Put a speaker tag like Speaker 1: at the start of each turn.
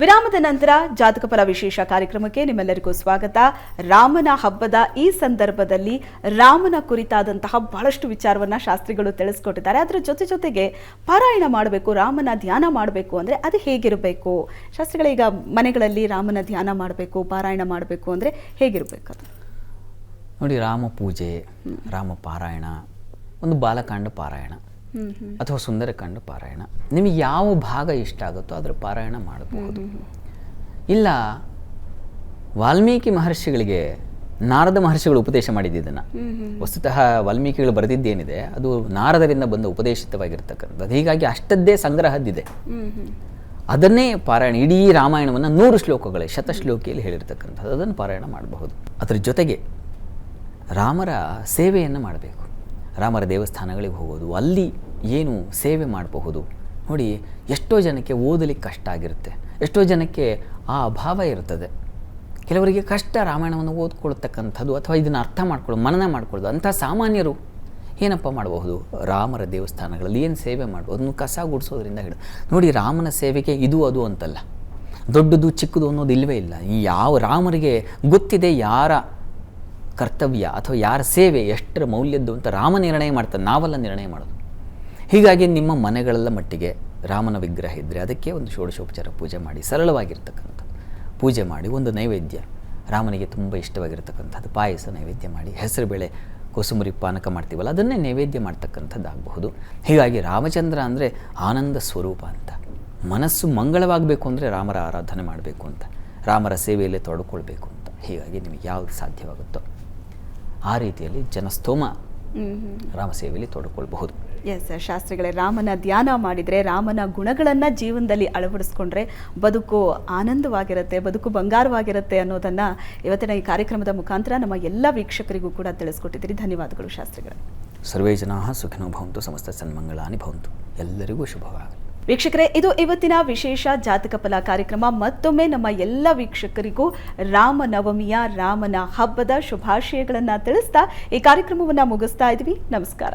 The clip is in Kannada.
Speaker 1: ವಿರಾಮದ ನಂತರ ಜಾತಕ ಫಲ ವಿಶೇಷ ಕಾರ್ಯಕ್ರಮಕ್ಕೆ ನಿಮ್ಮೆಲ್ಲರಿಗೂ ಸ್ವಾಗತ. ರಾಮನ ಹಬ್ಬದ ಈ ಸಂದರ್ಭದಲ್ಲಿ ರಾಮನ ಕುರಿತಾದಂತಹ ಬಹಳಷ್ಟು ವಿಚಾರವನ್ನ ಶಾಸ್ತ್ರಿಗಳು ತಿಳಿಸ್ಕೊಟ್ಟಿದ್ದಾರೆ. ಅದರ ಜೊತೆ ಜೊತೆಗೆ ಪಾರಾಯಣ ಮಾಡಬೇಕು, ರಾಮನ ಧ್ಯಾನ ಮಾಡಬೇಕು ಅಂದ್ರೆ ಅದು ಹೇಗಿರಬೇಕು? ಶಾಸ್ತ್ರಿಗಳೀಗ ಮನೆಗಳಲ್ಲಿ ರಾಮನ ಧ್ಯಾನ ಮಾಡಬೇಕು, ಪಾರಾಯಣ ಮಾಡಬೇಕು ಅಂದ್ರೆ ಹೇಗಿರಬೇಕು
Speaker 2: ನೋಡಿ, ರಾಮ ಪೂಜೆ, ರಾಮ ಪಾರಾಯಣ, ಒಂದು ಬಾಲಕಾಂಡ ಪಾರಾಯಣ. ಅಥವಾ ಸುಂದರಕಾಂಡ ಪಾರಾಯಣ. ನಿಮಗೆ ಯಾವ ಭಾಗ ಇಷ್ಟ ಆಗುತ್ತೋ ಅದರ ಪಾರಾಯಣ ಮಾಡಬಹುದು. ಇಲ್ಲ, ವಾಲ್ಮೀಕಿ ಮಹರ್ಷಿಗಳಿಗೆ ನಾರದ ಮಹರ್ಷಿಗಳು ಉಪದೇಶ ಮಾಡಿದ್ದನ್ನು ವಸ್ತುತಃ ವಾಲ್ಮೀಕಿಗಳು ಬರೆದಿದ್ದೇನಿದೆ, ಅದು ನಾರದರಿಂದ ಬಂದ ಉಪದೇಶಿತವಾಗಿರ್ತಕ್ಕಂಥದ್ದು. ಹೀಗಾಗಿ ಅಷ್ಟದ್ದೇ ಸಂಗ್ರಹದ್ದಿದೆ. ಅದನ್ನೇ ಪಾರಾಯಣ, ಇಡೀ ರಾಮಾಯಣವನ್ನು ನೂರು ಶ್ಲೋಕಗಳೇ, ಶತಶ್ಲೋಕಿಯಲ್ಲಿ ಹೇಳಿರ್ತಕ್ಕಂಥದ್ದು. ಅದನ್ನು ಪಾರಾಯಣ ಮಾಡಬಹುದು. ಅದರ ಜೊತೆಗೆ ರಾಮರ ಸೇವೆಯನ್ನು ಮಾಡಬೇಕು. ರಾಮರ ದೇವಸ್ಥಾನಗಳಿಗೆ ಹೋಗೋದು, ಅಲ್ಲಿ ಏನು ಸೇವೆ ಮಾಡಬಹುದು? ನೋಡಿ, ಎಷ್ಟೋ ಜನಕ್ಕೆ ಓದಲಿಕ್ಕೆ ಕಷ್ಟ ಆಗಿರುತ್ತೆ. ಎಷ್ಟೋ ಜನಕ್ಕೆ ಆ ಅಭಾವ ಇರ್ತದೆ. ಕೆಲವರಿಗೆ ಕಷ್ಟ ರಾಮಾಯಣವನ್ನು ಓದ್ಕೊಳ್ತಕ್ಕಂಥದ್ದು ಅಥವಾ ಇದನ್ನು ಅರ್ಥ ಮಾಡ್ಕೊಳ್ಳೋದು ಮನನ ಮಾಡ್ಕೊಳ್ಳೋದು, ಅಂಥ ಸಾಮಾನ್ಯರು ಏನಪ್ಪ ಮಾಡಬಹುದು? ರಾಮರ ದೇವಸ್ಥಾನಗಳಲ್ಲಿ ಏನು ಸೇವೆ ಅದನ್ನು ಕಸ ಗುಡಿಸೋದ್ರಿಂದ ಹಿಡಿದು. ನೋಡಿ, ರಾಮನ ಸೇವೆಗೆ ಇದು, ಅದು ಅಂತಲ್ಲ. ದೊಡ್ಡದು, ಚಿಕ್ಕದು ಅನ್ನೋದು ಇಲ್ಲವೇ ಇಲ್ಲ. ಯಾವ ರಾಮರಿಗೆ ಗೊತ್ತಿದೆ ಯಾರ ಕರ್ತವ್ಯ ಅಥವಾ ಯಾರ ಸೇವೆ, ಎಷ್ಟರ ಮೌಲ್ಯದ್ದು ಅಂತ ರಾಮ ನಿರ್ಣಯ ಮಾಡ್ತಾನೆ. ನಾವೆಲ್ಲ ನಿರ್ಣಯ ಮಾಡೋದು. ಹೀಗಾಗಿ ನಿಮ್ಮ ಮನೆಗಳೆಲ್ಲ ಮಟ್ಟಿಗೆ ರಾಮನ ವಿಗ್ರಹ ಇದ್ದರೆ ಅದಕ್ಕೆ ಒಂದು ಷೋಡಶೋಪಚಾರ ಪೂಜೆ ಮಾಡಿ ಸರಳವಾಗಿರ್ತಕ್ಕಂಥ ಪೂಜೆ ಮಾಡಿ ಒಂದು ನೈವೇದ್ಯ. ರಾಮನಿಗೆ ತುಂಬ ಇಷ್ಟವಾಗಿರ್ತಕ್ಕಂಥದ್ದು ಪಾಯಸ ನೈವೇದ್ಯ ಮಾಡಿ ಹೆಸರುಬೇಳೆ ಕೋಸುಮರಿ ಪಾನಕ ಮಾಡ್ತೀವಲ್ಲ ಅದನ್ನೇ ನೈವೇದ್ಯ ಮಾಡ್ತಕ್ಕಂಥದ್ದಾಗಬಹುದು. ಹೀಗಾಗಿ ರಾಮಚಂದ್ರ ಅಂದರೆ ಆನಂದ ಸ್ವರೂಪ ಅಂತ. ಮನಸ್ಸು ಮಂಗಳವಾಗಬೇಕು ಅಂದರೆ ರಾಮರ ಆರಾಧನೆ ಮಾಡಬೇಕು ಅಂತ. ರಾಮರ ಸೇವೆಯಲ್ಲಿ ತೊಡಕೊಳ್ಬೇಕು ಅಂತ. ಹೀಗಾಗಿ ನಿಮಗೆ ಯಾವುದು ಸಾಧ್ಯವಾಗುತ್ತೋ ಆ ರೀತಿಯಲ್ಲಿ ಜನಸ್ತೋಮ ರಾಮ ಸೇವೆಯಲ್ಲಿ ತೊಡಕೊಳ್ಬಹುದು.
Speaker 1: ಎಸ್ ಶಾಸ್ತ್ರಿಗಳೇ ರಾಮನ ಧ್ಯಾನ ಮಾಡಿದರೆ ರಾಮನ ಗುಣಗಳನ್ನು ಜೀವನದಲ್ಲಿ ಅಳವಡಿಸ್ಕೊಂಡ್ರೆ ಬದುಕು ಆನಂದವಾಗಿರುತ್ತೆ ಬದುಕು ಬಂಗಾರವಾಗಿರುತ್ತೆ ಅನ್ನೋದನ್ನು ಇವತ್ತಿನ ಈ ಕಾರ್ಯಕ್ರಮದ ಮುಖಾಂತರ ನಮ್ಮ ಎಲ್ಲ ವೀಕ್ಷಕರಿಗೂ ಕೂಡ ತಿಳಿಸ್ಕೊಟ್ಟಿದ್ದೀರಿ. ಧನ್ಯವಾದಗಳು ಶಾಸ್ತ್ರಿಗಳೇ.
Speaker 2: ಸರ್ವೇ ಜನಾ ಸುಖಿನೋ ಭವಂತು ಸಮಸ್ತ ಸನ್ಮಂಗಳಾನಿ ಭವಂತು. ಎಲ್ಲರಿಗೂ ಶುಭವಾಗಲಿ.
Speaker 1: ವೀಕ್ಷಕರೇ ಇದು ಇವತ್ತಿನ ವಿಶೇಷ ಜಾತಕ ಫಲ ಕಾರ್ಯಕ್ರಮ. ಮತ್ತೊಮ್ಮೆ ನಮ್ಮ ಎಲ್ಲ ವೀಕ್ಷಕರಿಗೂ ರಾಮನವಮಿಯ ರಾಮನ ಹಬ್ಬದ ಶುಭಾಶಯಗಳನ್ನು ತಿಳಿಸ್ತಾ ಈ ಕಾರ್ಯಕ್ರಮವನ್ನು ಮುಗಿಸ್ತಾ ಇದ್ವಿ ನಮಸ್ಕಾರ.